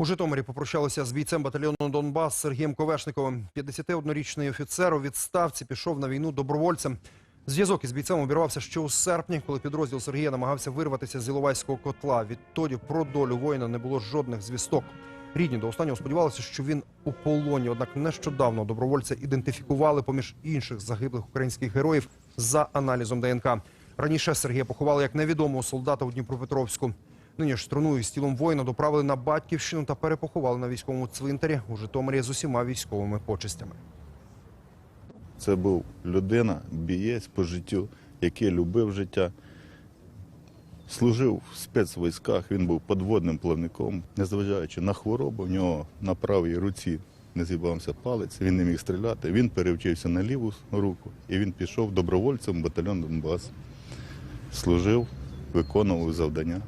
У Житомирі попрощалися з бійцем батальйону Донбас Сергієм Ковешниковим. 51-річний офіцер у відставці пішов на війну добровольцем. Зв'язок із бійцем обірвався ще у серпні, коли підрозділ Сергія намагався вирватися з Іловайського котла. Відтоді про долю воїна не було жодних звісток. Рідні до останнього сподівалися, що він у полоні. Однак нещодавно добровольця ідентифікували поміж інших загиблих українських героїв за аналізом ДНК. Раніше Сергія поховали як невідомого солдата у Дніпропетровську. Нині ж струну із тілом воїна доправили на батьківщину та перепоховали на військовому цвинтарі у Житомирі з усіма військовими почестями. Це був людина, бієць по життю, який любив життя. Служив в спецвійськах, він був подводним плавником. Незважаючи на хворобу, в нього на правій руці не зібрався палець, він не міг стріляти. Він перевчився на ліву руку і він пішов добровольцем батальйон Донбас. Служив, виконував завдання.